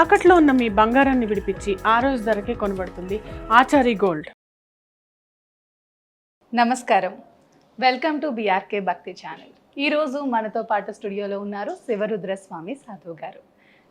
తాకట్లో ఉన్న మీ బంగారాన్ని విడిపించి ఆ రోజు ధరకే కొనబడుతుంది ఆచారి గోల్డ్. నమస్కారం. Welcome to BRK Bhakti channel. ఈరోజు మనతో పాటు స్టూడియోలో ఉన్నారు శివరుద్ర స్వామి సాధువు గారు.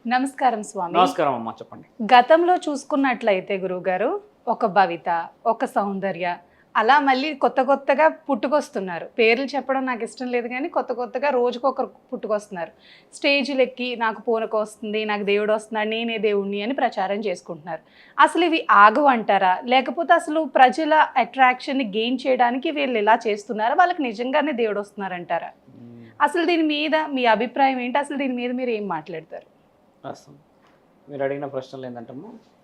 నమస్కారం స్వామి. నమస్కారం అమ్మా చెప్పండి. గతంలో చూసుకున్నట్లయితే గురువుగారు ఒక భవిత ఒక సౌందర్య అలా మళ్ళీ కొత్త కొత్తగా పుట్టుకొస్తున్నారు. పేర్లు చెప్పడం నాకు ఇష్టం లేదు కానీ కొత్త కొత్తగా రోజుకొకరు పుట్టుకొస్తున్నారు. స్టేజ్లు ఎక్కి నాకు పూనక వస్తుంది నాకు దేవుడు వస్తున్నాడు నేనే దేవుణ్ణి అని ప్రచారం చేసుకుంటున్నారు. అసలు ఇవి ఆగవు అంటారా? లేకపోతే అసలు ప్రజల అట్రాక్షన్ని గెయిన్ చేయడానికి వీళ్ళు ఇలా చేస్తున్నారా? వాళ్ళకి నిజంగానే దేవుడు వస్తున్నారంటారా అసలు దీని మీద మీ అభిప్రాయం ఏంటి? అసలు దీని మీద మీరు ఏం మాట్లాడతారు? మీరు అడిగిన ప్రశ్నలు ఏంటంటే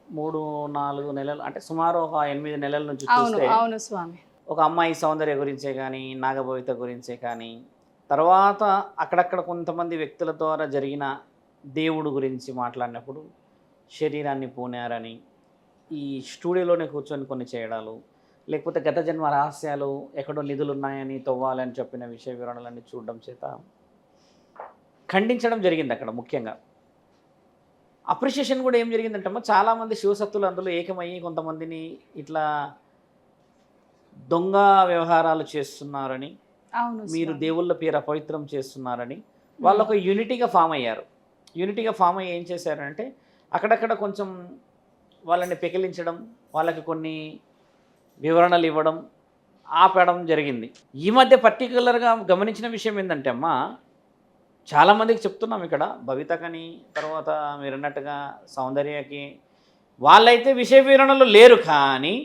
మూడు నాలుగు నెలలు అంటే సుమారు ఒక ఎనిమిది నెలల నుంచి అవును చూస్తే అవును స్వామి. ఒక అమ్మాయి సౌందర్య గురించే కానీ నాగభవిత గురించే కానీ తర్వాత అక్కడక్కడ కొంతమంది వ్యక్తుల ద్వారా జరిగిన దేవుడు గురించి మాట్లాడినప్పుడు శరీరాన్ని పూనారని ఈ స్టూడియోలోనే కూర్చొని కొన్ని చేయడాలు లేకపోతే గత జన్మ రహస్యాలు ఎక్కడో నిధులు ఉన్నాయని తవ్వాలని చెప్పిన విషయ వివరణలన్నీ చూడడం చేత ఖండించడం జరిగింది అక్కడ ముఖ్యంగా. అప్రిషియేషన్ కూడా ఏం జరిగిందంటే చాలామంది శివసత్తులు అందులో ఏకమయ్యి కొంతమందిని ఇట్లా దొంగ వ్యవహారాలు చేస్తున్నారని మీరు. దేవుళ్ళ పేరు అపవిత్రం చేస్తున్నారని వాళ్ళు ఒక యూనిటీగా ఫామ్ అయ్యారు. యూనిటీగా ఫామ్ అయ్యి ఏం చేశారంటే అక్కడక్కడ కొంచెం వాళ్ళని పెకిలించడం వాళ్ళకి కొన్ని వివరణలు ఇవ్వడం ఆపడం జరిగింది. ఈ మధ్య పర్టికులర్గా గమనించిన విషయం ఏంటంటే అమ్మా చాలామందికి చెప్తున్నాం ఇక్కడ. భవితకని తర్వాత మీరు అన్నట్టుగా సౌందర్యకి వాళ్ళైతే విషయ వివరణలు లేరు కానీ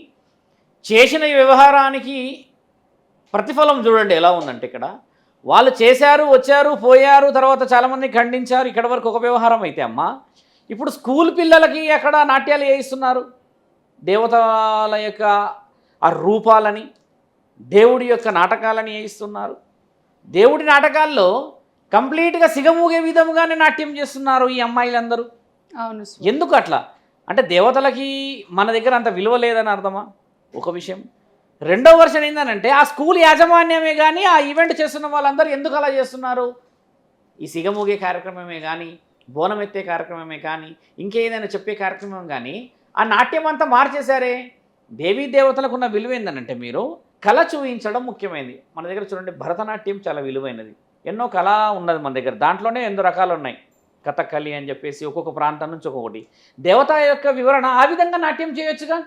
చేసిన వ్యవహారానికి ప్రతిఫలం చూడండి ఎలా ఉందంటే ఇక్కడ. వాళ్ళు చేశారు వచ్చారు పోయారు తర్వాత చాలామంది ఖండించారు. ఇక్కడ వరకు ఒక వ్యవహారం అయితే అమ్మ. ఇప్పుడు స్కూల్ పిల్లలకి ఎక్కడ నాట్యాలు వేయిస్తున్నారు? దేవతల యొక్క ఆ రూపాలని దేవుడి యొక్క నాటకాలని వేయిస్తున్నారు. దేవుడి నాటకాల్లో కంప్లీట్గా సిగమూగే విధముగానే నాట్యం చేస్తున్నారు ఈ అమ్మాయిలందరూ. అవును. ఎందుకు అట్లా? అంటే దేవతలకి మన దగ్గర అంత విలువ లేదని అర్థమా? ఒక విషయం. రెండో వర్షన్ ఏంటంటే ఆ స్కూల్ యాజమాన్యమే కానీ ఆ ఈవెంట్ చేస్తున్న వాళ్ళందరూ ఎందుకు అలా చేస్తున్నారు? ఈ సిగమూగే కార్యక్రమమే కానీ బోనం ఎత్తే కార్యక్రమమే కానీ ఇంకేదైనా చెప్పే కార్యక్రమం కానీ ఆ నాట్యం అంతా మార్చేశారే. దేవీ దేవతలకు ఉన్న విలువ ఏంటంటే మీరు కళ చూపించడం ముఖ్యమైనది. మన దగ్గర చూడండి భరతనాట్యం చాలా విలువైనది. ఎన్నో కళ ఉన్నది మన దగ్గర. దాంట్లోనే ఎన్నో రకాలు ఉన్నాయి. కథకళి అని చెప్పేసి ఒక్కొక్క ప్రాంతం నుంచి ఒక్కొక్కటి. దేవత యొక్క వివరణ ఆ విధంగా నాట్యం చేయొచ్చుగా?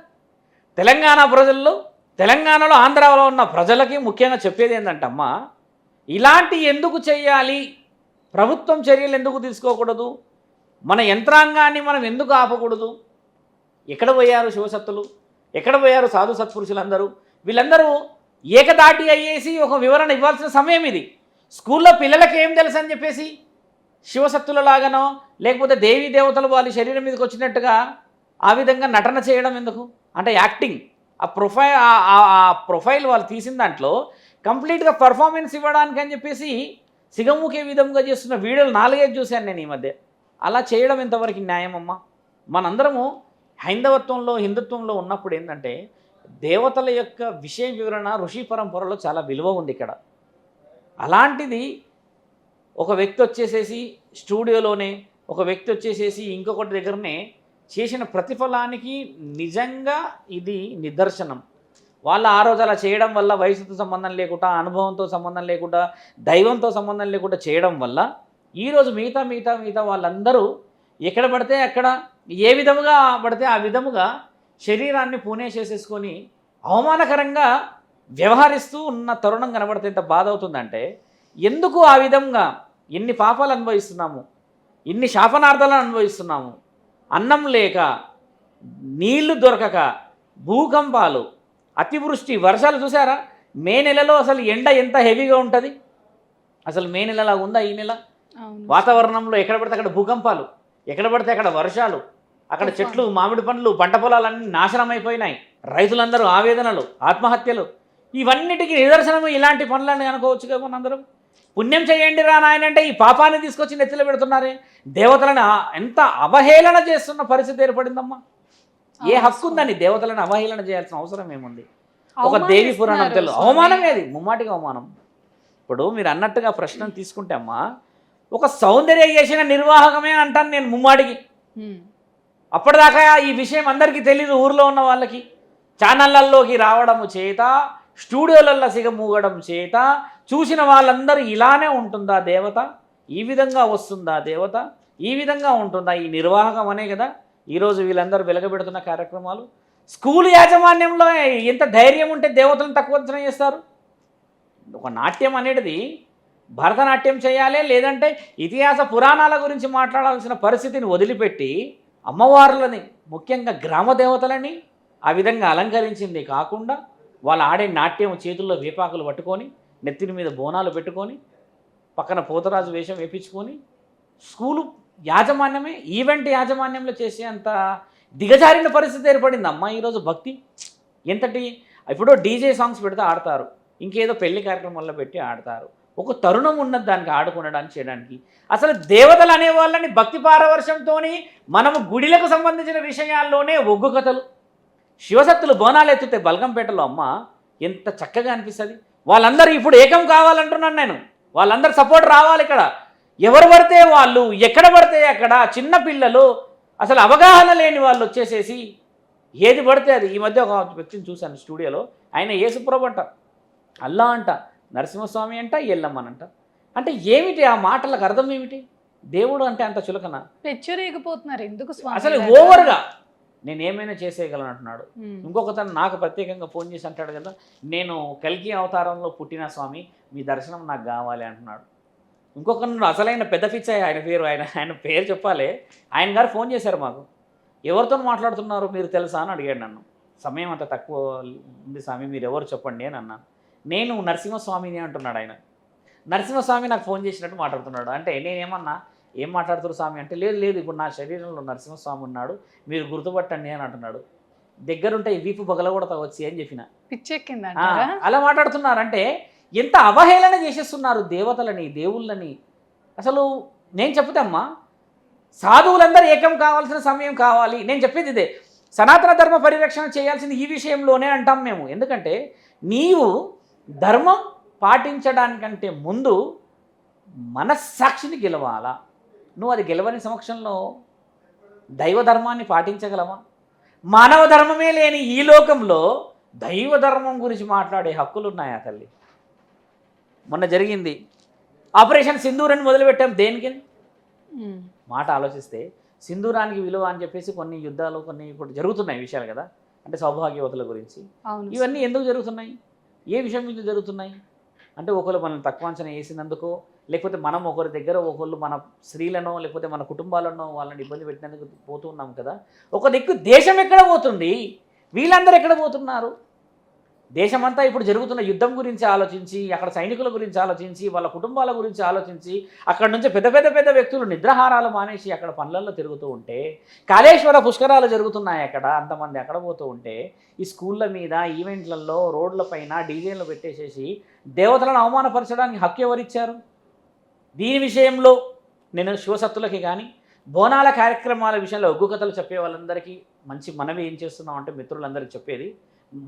తెలంగాణ ప్రజల్లో తెలంగాణలో ఆంధ్రాలో ఉన్న ప్రజలకి ముఖ్యంగా చెప్పేది ఏంటంటే అమ్మా ఇలాంటి ఎందుకు చేయాలి ప్రభుత్వం చర్యలు ఎందుకు తీసుకోకూడదు? మన యంత్రాంగాన్ని మనం ఎందుకు ఆపకూడదు? ఎక్కడ పోయారు శివసత్తులు ఎక్కడ పోయారు సాధు సత్పురుషులందరూ? వీళ్ళందరూ ఏకదాటి అయ్యేసి ఒక వివరణ ఇవ్వాల్సిన సమయం ఇది. స్కూల్లో పిల్లలకి ఏం తెలుసు అని చెప్పేసి శివసత్తులలాగానో లేకపోతే దేవీ దేవతలు వాళ్ళ శరీరం మీదకి వచ్చినట్టుగా ఆ విధంగా నటన చేయడం ఎందుకు? అంటే యాక్టింగ్. ఆ ప్రొఫైల్ ఆ ప్రొఫైల్ వాళ్ళు తీసిన దాంట్లో కంప్లీట్గా పర్ఫార్మెన్స్ ఇవ్వడానికి అని చెప్పేసి సిగముఖే విధంగా చేస్తున్న వీడియోలు నాలుగైదు చూశాను నేను ఈ మధ్య. అలా చేయడం ఎంతవరకు న్యాయం అమ్మా మనందరము హైందవత్వంలో హిందుత్వంలో ఉన్నప్పుడు ఏంటంటే దేవతల యొక్క విషయ వివరణ ఋషి పరంపరలో చాలా విలువ ఉంది ఇక్కడ. అలాంటిది ఒక వ్యక్తి వచ్చేసేసి స్టూడియోలోనే ఒక వ్యక్తి వచ్చేసేసి ఇంకొకటి దగ్గరనే చేసిన ప్రతిఫలానికి నిజంగా ఇది నిదర్శనం. వాళ్ళ ఆ రోజు అలా చేయడం వల్ల వయసుతో సంబంధం లేకుండా అనుభవంతో సంబంధం లేకుండా దైవంతో సంబంధం లేకుండా చేయడం వల్ల ఈరోజు మిగతా మిగతా మిగతా వాళ్ళందరూ ఎక్కడ పడితే అక్కడ ఏ విధముగా పడితే ఆ విధముగా శరీరాన్ని పూనే చేసేసుకొని అవమానకరంగా వ్యవహరిస్తూ ఉన్న తరుణం కనబడితే ఎంత బాధ అవుతుందంటే ఎందుకు ఆ విధంగా ఎన్ని పాపాలు అనుభవిస్తున్నాము? ఇన్ని శాపనార్థాలను అనుభవిస్తున్నాము? అన్నం లేక నీళ్ళు దొరకక భూకంపాలు అతివృష్టి వర్షాలు చూసారా మే నెలలో అసలు ఎండ ఎంత హెవీగా ఉంటుంది? అసలు మే నెలలా ఉందా ఈ నెల? వాతావరణంలో ఎక్కడ పడితే అక్కడ భూకంపాలు ఎక్కడ పడితే అక్కడ వర్షాలు అక్కడ చెట్లు మామిడి పండ్లు పంట పొలాలన్నీ నాశనం అయిపోయినాయి. రైతులందరూ ఆవేదనలు ఆత్మహత్యలు. ఇవన్నిటికీ నిదర్శనం ఇలాంటి పనులని అనుకోవచ్చుగా మనందరం. పుణ్యం చేయండి రా నాయన అంటే ఈ పాపాన్ని తీసుకొచ్చి నెత్తిలో పెడుతున్నారే. దేవతలను ఎంత అవహేళన చేస్తున్న పరిస్థితి ఏర్పడిందమ్మా. ఏ హక్కు ఉందని దేవతలను అవహేళన చేయాల్సిన అవసరం ఏముంది? ఒక దేవి పురాణం అవమానిస్తున్నారు తెలు స్వామి. అవమానమే అది ముమ్మాటిగా అవమానం. ఇప్పుడు మీరు అన్నట్టుగా ప్రశ్న తీసుకుంటే అమ్మా ఒక సౌందర్య చేసిన నిర్వాహకమే అంటాను నేను ముమ్మాటికి. ఉమ్. అప్పటిదాకా ఈ విషయం అందరికీ తెలియదు ఊర్లో ఉన్న వాళ్ళకి. ఛానళ్ళల్లోకి రావడము చేత స్టూడియోలలో సిగమూగడం చేత చూసిన వాళ్ళందరూ ఇలానే ఉంటుందా దేవత? ఈ విధంగా వస్తుందా దేవత? ఈ విధంగా ఉంటుందా? ఈ నిర్వాహకం అనే కదా. ఈరోజు వీళ్ళందరూ వెలగబెడుతున్న కార్యక్రమాలు. స్కూల్ యాజమాన్యంలో ఎంత ధైర్యం ఉంటే దేవతలను తక్కువ అంచనా చేస్తారు? ఒక నాట్యం అనేది భరతనాట్యం చేయాలి లేదంటే ఇతిహాస పురాణాల గురించి మాట్లాడాల్సిన పరిస్థితిని వదిలిపెట్టి అమ్మవార్లని ముఖ్యంగా గ్రామ దేవతలని ఆ విధంగా అలంకరించింది కాకుండా వాళ్ళు ఆడే నాట్యం చేతుల్లో వేపాకులు పట్టుకొని నెత్తిని మీద బోనాలు పెట్టుకొని పక్కన పోతరాజు వేషం వేపించుకొని స్కూలు యాజమాన్యమే ఈవెంట్ యాజమాన్యంలో చేసే అంత దిగజారిన పరిస్థితి ఏర్పడింది. అమ్మ ఈరోజు భక్తి ఎంతటి? ఇప్పుడు డీజే సాంగ్స్ పెడితే ఆడతారు. ఇంకేదో పెళ్ళి కార్యక్రమాల్లో పెట్టి ఆడతారు. ఒక తరుణం ఉన్నది దానికి ఆడుకునడానికి చేయడానికి. అసలు దేవతలు అనే వాళ్ళని భక్తి పారవర్షంతో మనము గుడిలకు సంబంధించిన విషయాల్లోనే ఒగ్గు కథలు. శివశక్తులు బోనాలు ఎత్తుతే బల్గంపేటలో అమ్మ ఎంత చక్కగా అనిపిస్తుంది. వాళ్ళందరూ ఇప్పుడు ఏకం కావాలంటున్నాను నేను. వాళ్ళందరూ సపోర్ట్ రావాలి ఇక్కడ. ఎవరు పడితే వాళ్ళు ఎక్కడ పడితే అక్కడ చిన్న పిల్లలు అసలు అవగాహన లేని వాళ్ళు వచ్చేసేసి ఏది పడితే అది. ఈ మధ్య ఒక వ్యక్తిని చూశాను స్టూడియోలో. ఆయన యేసుప్రభు అంట. అల్లా అంట నరసింహస్వామి అంట ఎల్లమ్మనంట అంటే. ఏమిటి ఆ మాటలకు అర్థం ఏమిటి? దేవుడు అంటే అంత చులకన. పెచ్చురేగిపోతున్నారు. ఎందుకు అసలు? ఓవర్గా నేను ఏమైనా చేసేయగలను అంటున్నాడు ఉమ్. ఇంకొకతను నాకు ప్రత్యేకంగా ఫోన్ చేసి అంటాడు కదా నేను కల్కి అవతారంలో పుట్టిన స్వామి మీ దర్శనం నాకు కావాలి అంటున్నాడు. ఇంకొకరు అసలైన పెద్ద పిచ్చాయి ఆయన పేరు ఆయన ఆయన పేరు చెప్పాలి. ఆయన గారు ఫోన్ చేశారు మాకు. ఎవరితో మాట్లాడుతున్నారు మీరు తెలుసా అని అడిగాడు నన్ను. సమయం అంత తక్కువ ఉంది స్వామి మీరు ఎవరు చెప్పండి అని అన్నాను. నేను నరసింహస్వామిని అంటున్నాడు ఆయన. నరసింహస్వామి నాకు ఫోన్ చేసినట్టు మాట్లాడుతున్నాడు. అంటే నేనేమన్నా ఏం మాట్లాడుతున్నారు స్వామి అంటే లేదు లేదు ఇప్పుడు నా శరీరంలో నరసింహస్వామి ఉన్నాడు మీరు గుర్తుపట్టండి అని అంటున్నాడు. దగ్గరుంటే ఈ వీపు పగలగొడతా వచ్చి అని చెప్పిన. పిచ్చెక్కింది అలా మాట్లాడుతున్నారంటే ఎంత అవహేళన చేసేస్తున్నారు దేవతలని దేవుళ్ళని. అసలు నేను చెప్తామ్మా సాధువులందరూ ఏకం కావాల్సిన సమయం కావాలి. నేను చెప్పేది ఇదే. సనాతన ధర్మ పరిరక్షణ చేయాల్సింది ఈ విషయంలోనే అంటాం మేము. ఎందుకంటే నీవు ధర్మం పాటించడానికంటే ముందు మనస్సాక్షిని గెలవాలా. నువ్వు అది గెలవని సమక్షంలో దైవ ధర్మాన్ని పాటించగలవా? మానవ ధర్మమే లేని ఈ లోకంలో దైవ ధర్మం గురించి మాట్లాడే హక్కులు ఉన్నాయా తల్లి? మొన్న జరిగింది. ఆపరేషన్ సింధూర్ అని మొదలుపెట్టాం దేనికి. మాట ఆలోచిస్తే సింధూరానికి విలువ అని చెప్పేసి కొన్ని యుద్ధాలు కొన్ని ఇప్పుడు జరుగుతున్నాయి విషయాలు కదా. అంటే సౌభాగ్యవతుల గురించి. ఇవన్నీ ఎందుకు జరుగుతున్నాయి? ఏ విషయం మీద జరుగుతున్నాయి? అంటే ఒకరు మనం తక్కువ అంచనా వేసినందుకు లేకపోతే మనం ఒకరి దగ్గర ఒకళ్ళు మన స్త్రీలనో లేకపోతే మన కుటుంబాలనో వాళ్ళని ఇబ్బంది పెట్టినందుకు పోతున్నాం కదా. ఒక దిక్కు దేశం ఎక్కడ పోతుంది? వీళ్ళందరూ ఎక్కడ పోతున్నారు? దేశమంతా ఇప్పుడు జరుగుతున్న యుద్ధం గురించి ఆలోచించి అక్కడ సైనికుల గురించి ఆలోచించి వాళ్ళ కుటుంబాల గురించి ఆలోచించి అక్కడ నుంచి పెద్ద పెద్ద పెద్ద వ్యక్తులు నిద్రహారాలు మానేసి అక్కడ పనులలో తిరుగుతూ ఉంటే కాళేశ్వర పుష్కరాలు జరుగుతున్నాయి అక్కడ అంతమంది అక్కడ పోతూ ఉంటే ఈ స్కూళ్ళ మీద ఈవెంట్లలో రోడ్ల పైన డీజేలు పెట్టేసేసి దేవతలను అవమానపరచడానికి హక్కు ఎవరిచ్చారు? దీని విషయంలో నేను శివసత్తులకి కానీ బోనాల కార్యక్రమాల విషయంలో ఒగ్గు కథలు చెప్పే వాళ్ళందరికీ మంచి మనవి ఏం చేస్తున్నాం అంటే మిత్రులందరికీ చెప్పేది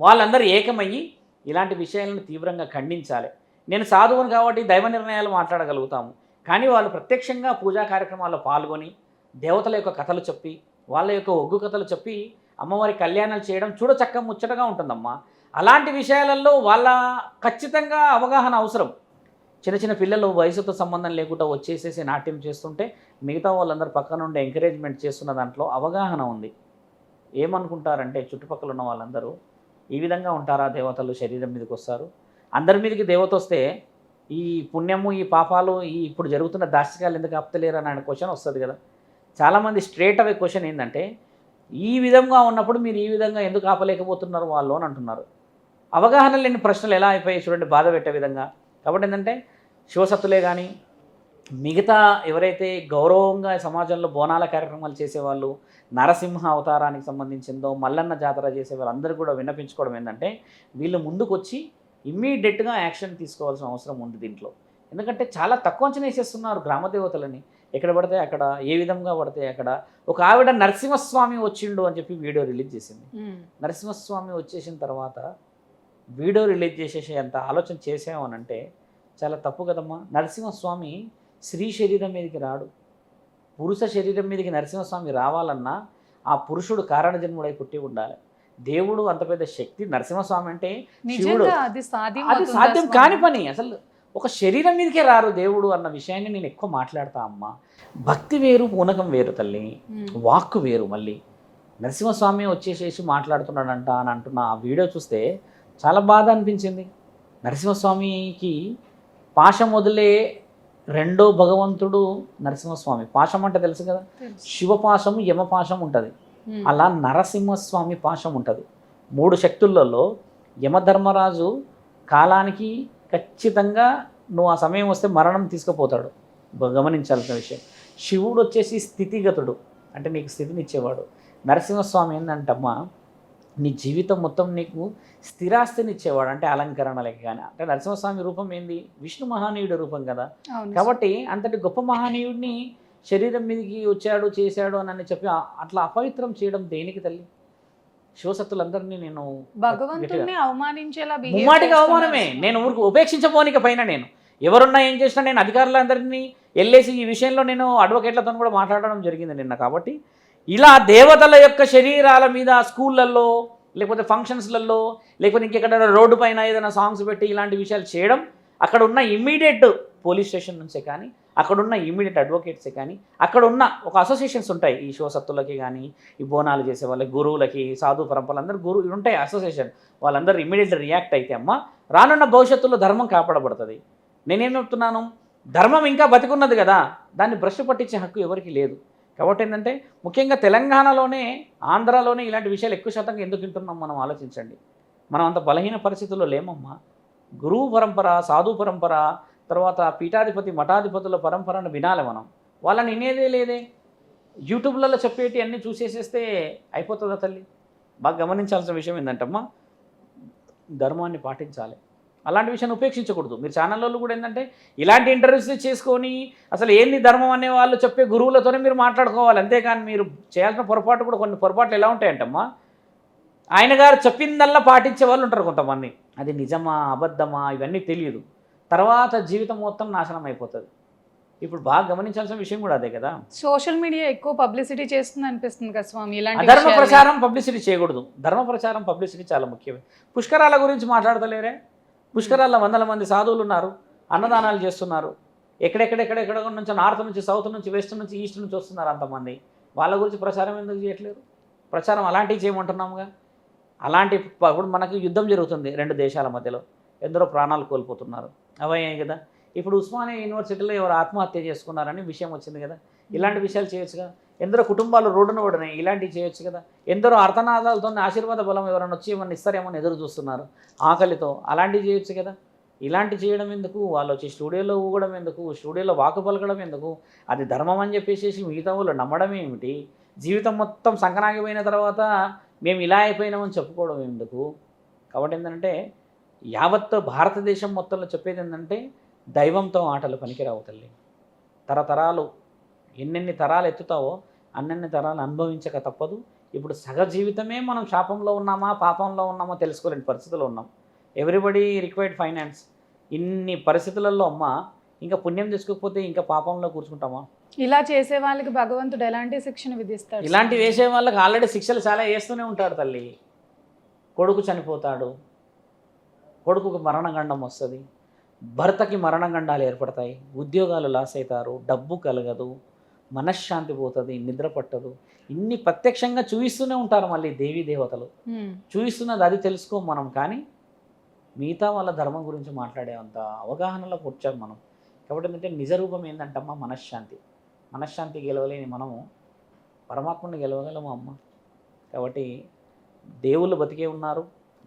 వాళ్ళందరూ ఏకమయ్యి ఇలాంటి విషయాలను తీవ్రంగా ఖండించాలి. నేను సాధువును కాబట్టి దైవ నిర్ణయాలు మాట్లాడగలుగుతాము. కానీ వాళ్ళు ప్రత్యక్షంగా పూజా కార్యక్రమాల్లో పాల్గొని దేవతల యొక్క కథలు చెప్పి వాళ్ళ యొక్క ఒగ్గు కథలు చెప్పి అమ్మవారి కళ్యాణాలు చేయడం చూడచక్క ముచ్చటగా ఉంటుందమ్మా. అలాంటి విషయాలలో వాళ్ళ ఖచ్చితంగా అవగాహన అవసరం. చిన్న చిన్న పిల్లలు వయసుతో సంబంధం లేకుండా వచ్చేసేసి నాట్యం చేస్తుంటే మిగతా వాళ్ళందరూ పక్కన ఉండి ఎంకరేజ్మెంట్ చేస్తున్న దాంట్లో అవగాహన ఉంది. ఏమనుకుంటారంటే చుట్టుపక్కల ఉన్న వాళ్ళందరూ ఈ విధంగా ఉంటారా దేవతలు శరీరం మీదకి వస్తారు? అందరి మీదకి దేవత వస్తే ఈ పుణ్యము ఈ పాపాలు ఈ ఇప్పుడు జరుగుతున్న దాష్టికాలు ఎందుకు ఆపుతలేరు అనే క్వశ్చన్ వస్తుంది కదా. చాలామంది స్ట్రేట్ అవే క్వశ్చన్ ఏంటంటే ఈ విధంగా ఉన్నప్పుడు మీరు ఈ విధంగా ఎందుకు ఆపలేకపోతున్నారు వాళ్ళు అని అంటున్నారు. అవగాహన లేని ప్రశ్నలు ఎలా అయిపోయాయి చూడండి బాధ పెట్టే విధంగా. కాబట్టి ఏంటంటే శివసత్తులే కానీ మిగతా ఎవరైతే గౌరవంగా సమాజంలో బోనాల కార్యక్రమాలు చేసేవాళ్ళు నరసింహ అవతారానికి సంబంధించిందో మల్లన్న జాతర చేసే వాళ్ళందరూ కూడా విన్నపించుకోవడం ఏంటంటే వీళ్ళు ముందుకు వచ్చి ఇమ్మీడియట్గా యాక్షన్ తీసుకోవాల్సిన అవసరం ఉంది దీంట్లో. ఎందుకంటే చాలా తక్కువ అంచనా వేసేస్తున్నారు గ్రామదేవతలని ఎక్కడ పడితే అక్కడ ఏ విధంగా పడితే అక్కడ. ఒక ఆవిడ నరసింహస్వామి వచ్చిండు అని చెప్పి వీడియో రిలీజ్ చేసింది. నరసింహస్వామి వచ్చేసిన తర్వాత వీడియో రిలీజ్ చేసేసే అంత ఆలోచన చేసామనంటే చాలా తప్పు కదమ్మా. నరసింహస్వామి స్త్రీ శరీరం మీదకి రాడు. పురుష శరీరం మీదకి నరసింహస్వామి రావాలన్నా ఆ పురుషుడు కారణజన్ముడై పుట్టి ఉండాలి. దేవుడు అంత పెద్ద శక్తి నరసింహస్వామి అంటే శివుడు. అది సాధ్యం? కాని పని. అసలు ఒక శరీరం మీదకే రారు దేవుడు అన్న విషయాన్ని నేను ఎక్కువ మాట్లాడతా అమ్మా. భక్తి వేరు పూనకం వేరు తల్లి. వాక్కు వేరు మళ్ళీ. నరసింహస్వామి వచ్చేసేసి మాట్లాడుతున్నాడంట అని అంటున్న. ఆ వీడియో చూస్తే చాలా బాధ అనిపించింది. నరసింహస్వామికి పాశం వదిలే రెండో భగవంతుడు నరసింహస్వామి. పాశం అంటే తెలుసు కదా. శివపాశం యమపాశం ఉంటుంది. అలా నరసింహస్వామి పాశం ఉంటుంది. మూడు శక్తులలో యమధర్మరాజు కాలానికి ఖచ్చితంగా నువ్వు ఆ సమయం వస్తే మరణం తీసుకుపోతాడు. గమనించాల్సిన విషయం. శివుడు వచ్చేసి స్థితిగతుడు. అంటే నీకు స్థితినిచ్చేవాడు. నరసింహస్వామి ఏంటంటమ్మా నీ జీవితం మొత్తం నీకు స్థిరాస్తిని ఇచ్చేవాడు అంటే అలంకరణలకి కానీ అంటే నరసింహస్వామి రూపం ఏంది? విష్ణు మహానీయుడి రూపం కదా. కాబట్టి అంతటి గొప్ప మహనీయుడిని శరీరం మీదకి వచ్చాడు చేశాడు అని చెప్పి అట్లా అపవిత్రం చేయడం దేనికి తల్లి? శివసత్తులందరినీ నేను భగవంతుణ్ణి అవమానించేలా ముమ్మాటికి అవమానమే. నేను ఊరికి ఉపేక్షించబోనిక పైన నేను. ఎవరున్నా ఏం చేసినా నేను అధికారులందరినీ వెళ్ళేసి ఈ విషయంలో నేను అడ్వకేట్లతో కూడా మాట్లాడడం జరిగింది నిన్న కాబట్టి ఇలా దేవతల యొక్క శరీరాల మీద స్కూళ్ళల్లో లేకపోతే ఫంక్షన్స్లలో లేకపోతే ఇంకెక్కడైనా రోడ్డు పైన ఏదైనా సాంగ్స్ పెట్టి ఇలాంటి విషయాలు చేయడం అక్కడ ఉన్న ఇమ్మీడియట్ పోలీస్ స్టేషన్ నుంచే కానీ అక్కడున్న ఇమ్మీడియట్ అడ్వకేట్సే కానీ అక్కడ ఉన్న ఒక అసోసియేషన్స్ ఉంటాయి. ఈ శివసత్తులకి కానీ ఈ బోనాలు చేసే వాళ్ళకి గురువులకి సాధు పరంపరలందరూ గురువు ఇవి ఉంటాయి అసోసియేషన్. వాళ్ళందరూ ఇమ్మీడియట్ రియాక్ట్ అయితే అమ్మ రానున్న భవిష్యత్తులో ధర్మం కాపాడబడుతుంది. నేనేం చెప్తున్నాను? ధర్మం ఇంకా బతికున్నది కదా. దాన్ని భ్రష్టు పట్టించే హక్కు ఎవరికి లేదు. కాబట్టి ఏంటంటే ముఖ్యంగా తెలంగాణలోనే ఆంధ్రాలోనే ఇలాంటి విషయాలు ఎక్కువ శాతంగా ఎందుకు వింటున్నాం మనం ఆలోచించండి. మనం అంత బలహీన పరిస్థితుల్లో లేమమ్మా. గురువు పరంపర సాధు పరంపర తర్వాత పీఠాధిపతి మఠాధిపతుల పరంపరను వినాలి మనం. వాళ్ళని వినేదే లేదే. యూట్యూబ్లలో చెప్పేటి అన్నీ చూసేసేస్తే అయిపోతుందా తల్లి? బాగా గమనించాల్సిన విషయం ఏంటంటమ్మా? ధర్మాన్ని పాటించాలి. అలాంటి విషయాన్ని ఉపేక్షించకూడదు. మీరు ఛానల్లో కూడా ఏంటంటే ఇలాంటి ఇంటర్వ్యూస్ చేసుకొని అసలు ఏంది ధర్మం అనే వాళ్ళు చెప్పే గురువులతోనే మీరు మాట్లాడుకోవాలి. అంతేకాని మీరు చేయాల్సిన పొరపాటు కూడా కొన్ని పొరపాట్లు ఎలా ఉంటాయంటమ్మా? ఆయన గారు చెప్పిందల్లా పాటించే వాళ్ళు ఉంటారు కొంతమంది. అది నిజమా అబద్ధమా ఇవన్నీ తెలియదు. తర్వాత జీవితం మొత్తం నాశనం అయిపోతుంది. ఇప్పుడు బాగా గమనించాల్సిన విషయం కూడా అదే కదా. సోషల్ మీడియా ఎక్కువ పబ్లిసిటీ చేస్తుంది అనిపిస్తుంది కదా స్వామి ఇలాంటి విషయాల్ని. ప్రచారం పబ్లిసిటీ చేయకూడదు. ధర్మ ప్రచారం పబ్లిసిటీ చాలా ముఖ్యమే. పుష్కరాల గురించి మాట్లాడతలేరే? పుష్కరాల్లో వందల మంది సాధువులు ఉన్నారు అన్నదానాలు చేస్తున్నారు. ఎక్కడెక్కడెక్కడెక్కడ నుంచి నార్త్ నుంచి సౌత్ నుంచి వెస్ట్ నుంచి ఈస్ట్ నుంచి వస్తున్నారు అంతమంది. వాళ్ళ గురించి ప్రచారం ఎందుకు చేయట్లేరు ప్రచారం అలాంటివి చేయమంటున్నాముగా? అలాంటి ఇప్పుడు మనకి యుద్ధం జరుగుతుంది రెండు దేశాల మధ్యలో. ఎందరో ప్రాణాలు కోల్పోతున్నారు. అవయ్యాయి కదా? ఇప్పుడు ఉస్మానియా యూనివర్సిటీలో ఎవరు ఆత్మహత్య చేసుకున్నారని విషయం వచ్చింది కదా? ఇలాంటి విషయాలు చేయొచ్చుగా? ఎందరో కుటుంబాలు రోడ్డున పడినాయి. ఇలాంటివి చేయొచ్చు కదా. ఎందరో అర్థనాదాలతో ఆశీర్వాద బలం ఎవరైనా వచ్చి ఏమన్నా ఇస్తారేమని ఎదురు చూస్తున్నారు. ఆకలితో అలాంటివి చేయొచ్చు కదా. ఇలాంటి చేయడం ఎందుకు? వాళ్ళు వచ్చి స్టూడియోలో ఊగడం ఎందుకు? స్టూడియోలో వాకు పలకడం ఎందుకు? అది ధర్మం అని చెప్పేసి మిగతా వాళ్ళు నమ్మడం ఏమిటి? జీవితం మొత్తం సంకనాగిపోయిన తర్వాత మేము ఇలా అయిపోయినామని చెప్పుకోవడం ఎందుకు? కాబట్టి ఏంటంటే యావత్ భారతదేశం మొత్తంలో చెప్పేది ఏంటంటే దైవంతో ఆటలు పనికిరావు తల్లి. తరతరాలు ఎన్నెన్ని తరాలు ఎత్తుతావో అన్నెన్ని తరాలు అనుభవించక తప్పదు. ఇప్పుడు సగ జీవితమే మనం శాపంలో ఉన్నామా పాపంలో ఉన్నామా తెలుసుకోలేని పరిస్థితుల్లో ఉన్నాం. ఎవ్రీబడి రిక్వైర్డ్ ఫైనాన్స్ ఇన్ని పరిస్థితులలో అమ్మ ఇంకా పుణ్యం తెచ్చుకోకపోతే ఇంకా పాపంలో కూర్చుంటామా? ఇలా చేసే వాళ్ళకి భగవంతుడు ఎలాంటి శిక్షణ విధిస్తాడు? ఇలాంటి వేసే వాళ్ళకి ఆల్రెడీ శిక్షలు చాలా వేస్తూనే ఉంటాడు తల్లి. కొడుకు చనిపోతాడు. కొడుకుకు మరణగండం వస్తుంది. భర్తకి మరణగండాలు ఏర్పడతాయి. ఉద్యోగాలు లాస్ అవుతారు. డబ్బు కలగదు. మనశ్శాంతి పోతుంది నిద్ర పట్టదు. ఇన్ని ప్రత్యక్షంగా చూపిస్తూనే ఉంటారు మళ్ళీ దేవీ దేవతలు. చూపిస్తున్నది అది తెలుసుకోం మనం కానీ మిగతా వాళ్ళ ధర్మం గురించి మాట్లాడేంత అవగాహనలోకి వచ్చాం మనం. కాబట్టి ఏంటంటే నిజ రూపం ఏంటంటమ్మా మనశ్శాంతి. మనశ్శాంతి గెలవలేని మనము పరమాత్మని గెలవగలము అమ్మ. కాబట్టి దేవుళ్ళు బతికే ఉన్నారు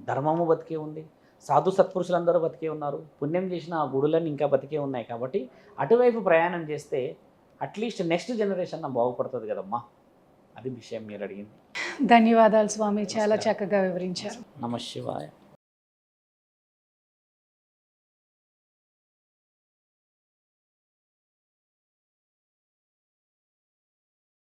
ధర్మము బతికే ఉంది సాధు సత్పురుషులందరూ బతికే ఉన్నారు పుణ్యం చేసిన ఆ గుడులన్నీ ఇంకా బతికే ఉన్నాయి. కాబట్టి అటువైపు ప్రయాణం చేస్తే అట్లీస్ట్ నెక్స్ట్ జనరేషన్ బాగుపడుతుంది కదమ్మా? అది విషయం మీరు అడిగింది. ధన్యవాదాలు స్వామి చాలా చక్కగా వివరించారు. నమ శివాయ.